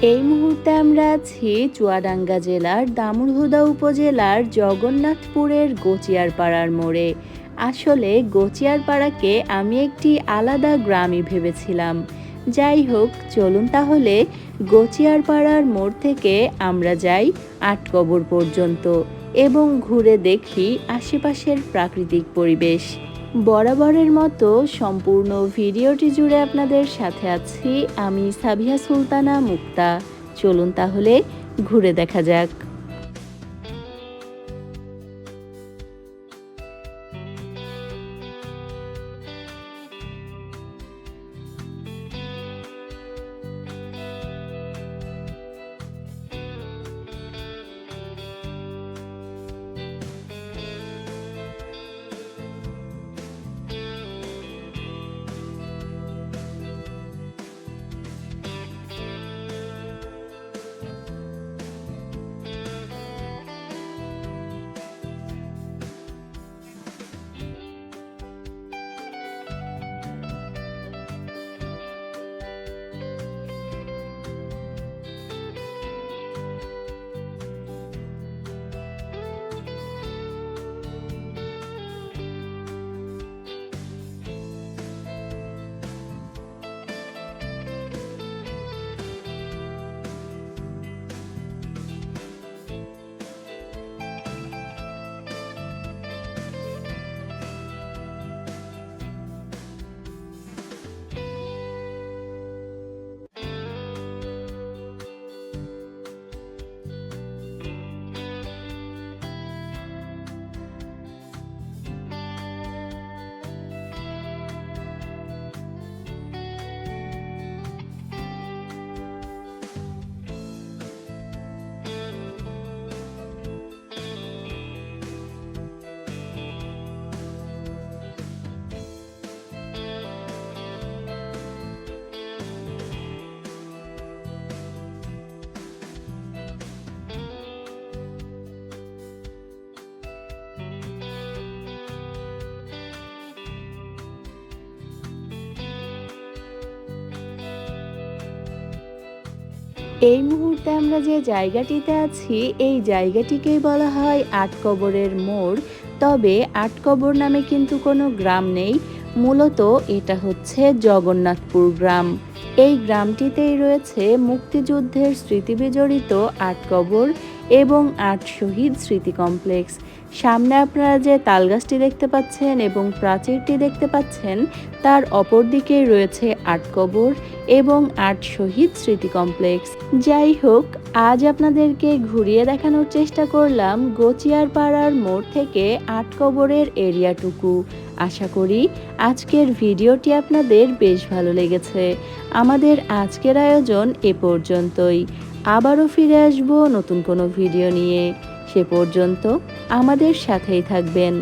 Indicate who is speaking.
Speaker 1: এই মুহূর্তে আমরা আছি চুয়াডাঙ্গা জেলার দামুড়হুদা উপজেলার জগন্নাথপুরের গোচিয়ারপাড়ার মোড়ে। আসলে গোচিয়ারপাড়াকে আমি একটি আলাদা গ্রামই ভেবেছিলাম। যাই হোক, চলুন তাহলে গোচিয়ারপাড়ার মোড় থেকে আমরা যাই আটকবর পর্যন্ত এবং ঘুরে দেখি আশেপাশের প্রাকৃতিক পরিবেশ। বরাবরের মতো সম্পূর্ণ ভিডিওটি জুড়ে আপনাদের সাথে আছি আমি সাবিয়া সুলতানা মুক্তা। চলুন তাহলে ঘুরে দেখা যাক। এই মুহূর্তে আমরা যে জায়গাটিতে আছি, এই জায়গাটিকেই বলা হয় আটকবরের মোড়। তবে আটকবর নামে কিন্তু কোনো গ্রাম নেই। মূলত এটা হচ্ছে জগন্নাথপুর গ্রাম। এই গ্রামটিতেই রয়েছে মুক্তিযুদ্ধের স্মৃতি বিজড়িত আটকবর এবং আট শহীদ স্মৃতি কমপ্লেক্স। সামনে আপনারা যে তালগাছটি দেখতে পাচ্ছেন এবং প্রাচীরটি দেখতে পাচ্ছেন, তার অপর দিকেই রয়েছে আটকবর এবং আট শহীদ স্মৃতি কমপ্লেক্স। যাই হোক, আজ আপনাদেরকে ঘুরিয়ে দেখানোর চেষ্টা করলাম গোচিয়ার পাড়ার মোড় থেকে আটকবরের এরিয়াটুকু। আশা করি আজকের ভিডিওটি আপনাদের বেশ ভালো লেগেছে। আমাদের আজকের আয়োজন এ পর্যন্তই। আবারও ফিরে আসব নতুন কোনো ভিডিও নিয়ে। সে পর্যন্ত আমাদের সাথেই থাকবেন।